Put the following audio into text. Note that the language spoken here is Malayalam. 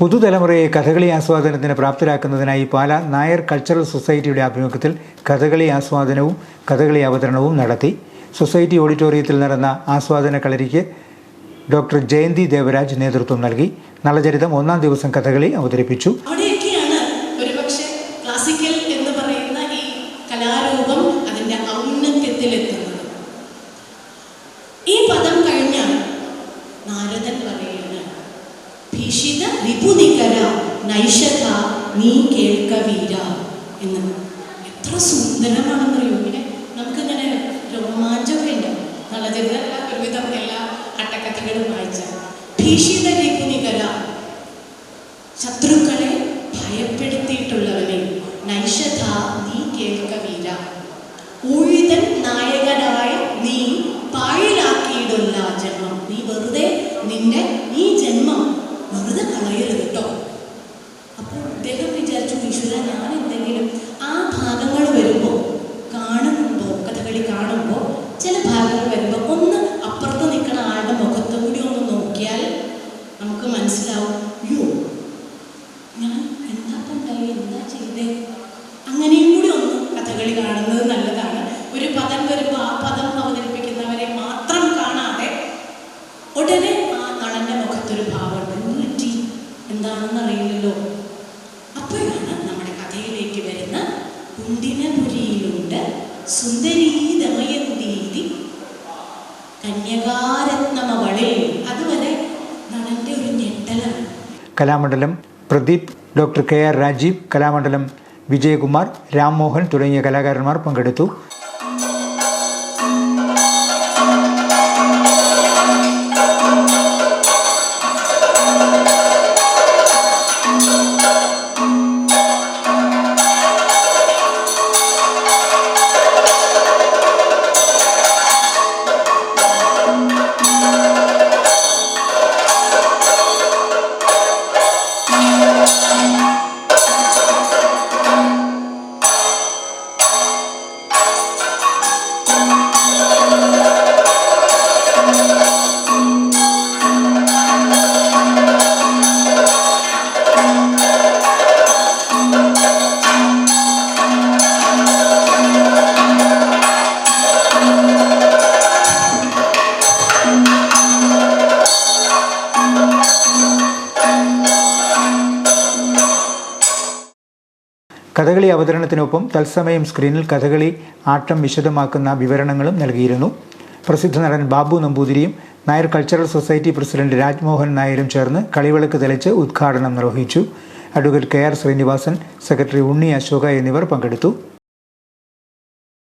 പുതുതലമുറയെ കഥകളി ആസ്വാദനത്തിന് പ്രാപ്തരാക്കുന്നതിനായി പാല നായർ കൾച്ചറൽ സൊസൈറ്റിയുടെ ആഭിമുഖ്യത്തിൽ കഥകളി ആസ്വാദനവും കഥകളി അവതരണവും നടത്തി. സൊസൈറ്റി ഓഡിറ്റോറിയത്തിൽ നടന്ന ആസ്വാദന കളരിക്ക് ഡോക്ടർ ജയന്തി ദേവരാജ് നേതൃത്വം നൽകി. നളചരിതം ഒന്നാം ദിവസം കഥകളി അവതരിപ്പിച്ചു. അവിടെയൊക്കെയാണ് ക്ലാസിക്കൽ എന്ന് പറയുന്ന ഈ കലാരൂപം അതിന്റെ ഔന്നത്യത്തിലെത്തുന്നത്. ഭീഷിത വിപുനികര നൈഷത നീ കേൾക്ക വീര എന്ന്. എത്ര സുന്ദരമാണെന്നറിയോ? ഇങ്ങനെ നമുക്കിങ്ങനെ രോമാഞ്ചമൊക്കെ ഉണ്ടാവും നളചരിതല്ല ഒരുവിധം എല്ലാ അട്ടക്കഥകളും വായിച്ച. ഭീഷിത വിപുനികര ശത്രുക്കളെ ഭയപ്പെടുത്തിയിട്ടുള്ളവനെ നൈഷധ നീ കേൾക്ക വീര ഊഴിതൻ നായകനായ നീ പാഴിലാക്കിയിടുള്ള ജന്മം. നീ വെറുതെ നിന്റെ കേട്ടോ. അപ്പോൾ അദ്ദേഹം വിചാരിച്ചു ഈശ്വര ഞാൻ എന്തെങ്കിലും ആ ഭാഗങ്ങൾ വരുമ്പോൾ കാണുമ്പോൾ കഥകളി കാണുമ്പോൾ ചില ഭാഗങ്ങൾ വരുമ്പോൾ ഒന്ന് അപ്പുറത്ത് നിൽക്കുന്ന ആളുടെ മുഖത്ത് കൂടി ഒന്ന് നോക്കിയാൽ നമുക്ക് മനസ്സിലാവും യോ ഞാൻ എന്താ ഉണ്ടായി എന്താ ചെയ്തേ? അങ്ങനെയും കൂടി ഒന്ന് കഥകളി കാണുന്നത് എന്താണെന്ന് അറിയില്ലല്ലോ അപ്പോഴാണ് നമ്മുടെ കഥയിലേക്ക് വരുന്ന കുണ്ടിനപുരിയിലുണ്ട് സുന്ദരീ ദമയന്തീതി കന്യകാരത്നമവളിൽ. അതുവരെ നടന്റെ ഒരു ഞെട്ടലാണ്. Kalamandalam Pradeep doctor K R Rajeev Kalamandalam Vijayakumar Rammohan തുടങ്ങിയ കലാകാരന്മാർ പങ്കെടുത്തു. കഥകളി അവതരണത്തിനൊപ്പം തത്സമയം സ്ക്രീനിൽ കഥകളി ആട്ടം വിശദമാക്കുന്ന വിവരണങ്ങളും നൽകിയിരുന്നു. പ്രസിദ്ധ നടൻ Babu നമ്പൂതിരിയും Nair cultural society president Rajmohan നായരും ചേർന്ന് കളിവിളക്ക് തെളിച്ച് ഉദ്ഘാടനം നിർവഹിച്ചു. Advocate K R Srinivasan secretary Unni Ashoka എന്നിവർ പങ്കെടുത്തു.